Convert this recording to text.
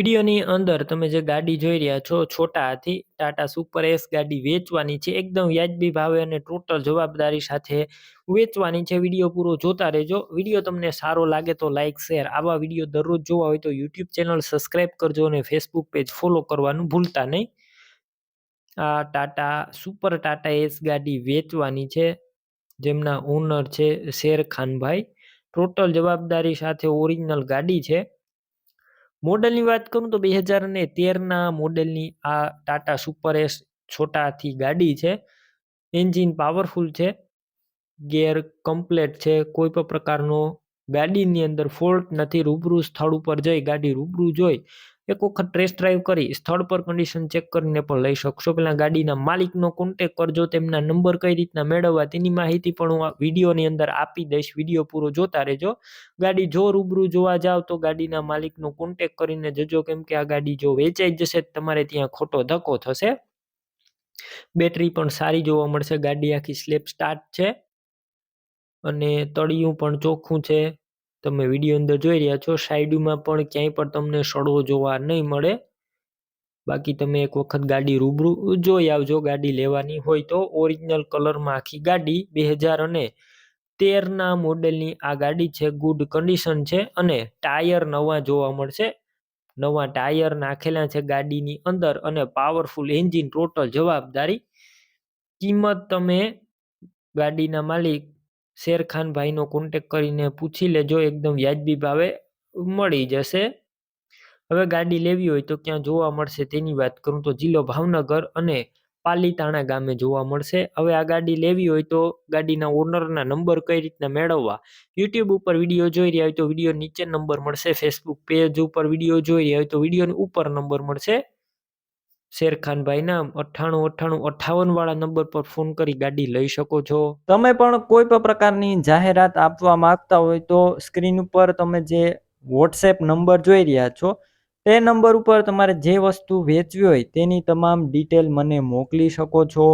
વિડીયોની અંદર તમે જે ગાડી જોઈ રહ્યા છો છોટા હાથી ટાટા સુપર એસ ગાડી વેચવાની છે. એકદમ વ્યાજબી ભાવે અને ટોટલ જવાબદારી સાથે વેચવાની છે. વીડિયો પૂરો જોતા રહેજો. વીડિયો તમને સારો લાગે તો લાઇક શેર આવા વીડિયો દરરોજ જોવા હોય તો યુટ્યુબ ચેનલ સબસ્ક્રાઈબ કરજો અને ફેસબુક પેજ ફોલો કરવાનું ભૂલતા નહીં. આ ટાટા સુપર ટાટા એસ ગાડી વેચવાની છે. જેમના ઓનર છે શેરખાનભાઈ. ટોટલ જવાબદારી સાથે ઓરિજિનલ ગાડી છે. મોડલની વાત કરું તો બે હજાર ને તેરના મોડેલની આ ટાટા સુપર એસ છોટાથી ગાડી છે. એન્જિન પાવરફુલ છે. ગેર કમ્પ્લેટ છે. કોઈ પણ પ્રકારનો ગાડીની અંદર ફોલ્ટ નથી, રૂબરૂ સ્થળ ઉપર જઈ ગાડી રૂબરૂ જોઈ, એક વખત ટેસ્ટ ડ્રાઈવ કરી, સ્થળ પર કન્ડિશન ચેક કરીને પણ લઈ શકશો. પહેલાં ગાડીના માલિકનો કોન્ટેક કરજો, તેમના નંબર કઈ રીતના મેળવવા, તેની માહિતી પણ હું આ વિડીયોની અંદર આપી દઈશ. વીડિયો પૂરો જોતા રહેજો. ગાડી જો રૂબરૂ જોવા જાવ તો ગાડીના માલિકનો કોન્ટેક કરીને જજો, કેમ કે આ ગાડી જો વેચાઈ જશે તમારે ત્યાં ખોટો ધક્કો થશે. બેટરી પણ સારી જોવા મળશે. ગાડી આખી સ્લેપ સ્ટાર્ટ છે. અને તળિયું પણ ચોખ્ખું છે. તમે વીડિયો અંદર જોઈ રહ્યા છો, સાઈડમાં પણ ક્યાંય પણ તમને સડવો જોવા નહીં મળે. બાકી તમે એક વખત ગાડી રૂબરૂ જોઈ આવજો, ગાડી લેવાની હોય તો. ઓરિજિનલ કલરમાં આખી ગાડી બે હજાર અને તેરના મોડેલની આ ગાડી છે, ગુડ કન્ડિશન છે અને ટાયર નવા જોવા મળશે. નવા ટાયર નાખેલા છે ગાડીની અંદર અને પાવરફુલ એન્જિન ટોટલ જવાબદારી. કિંમત તમે ગાડીના માલિક શેરખાનભાઈનો કોન્ટેક કરીને પૂછી લેજો, એકદમ વ્યાજબી ભાવે મળી જશે. હવે ગાડી લેવી હોય તો ક્યાં જોવા મળશે તેની વાત કરું તો જિલ્લો ભાવનગર અને પાલીતાણા ગામે જોવા મળશે. હવે આ ગાડી લેવી હોય તો ગાડીના ઓનરના નંબર કઈ રીતના મેળવવા? યુટ્યુબ ઉપર વીડિયો જોઈ રહ્યા હોય તો વીડિયો નીચે નંબર મળશે, ફેસબુક પેજ ઉપર વીડિયો જોઈ રહ્યા હોય તો વિડીયોની ઉપર નંબર મળશે. શેરખાનભાઈના અઠ્ઠાણું અઠ્ઠાણું અઠ્ઠાવન વાળા નંબર પર ફોન કરી ગાડી લઈ શકો છો. તમે પણ કોઈ પણ પ્રકારની જાહેરાત આપવા માંગતા હોય તો સ્ક્રીન ઉપર તમે જે વોટ્સએપ નંબર જોઈ રહ્યા છો, તે નંબર ઉપર તમારે જે વસ્તુ વેચવી હોય તેની તમામ ડિટેલ મને મોકલી શકો છો.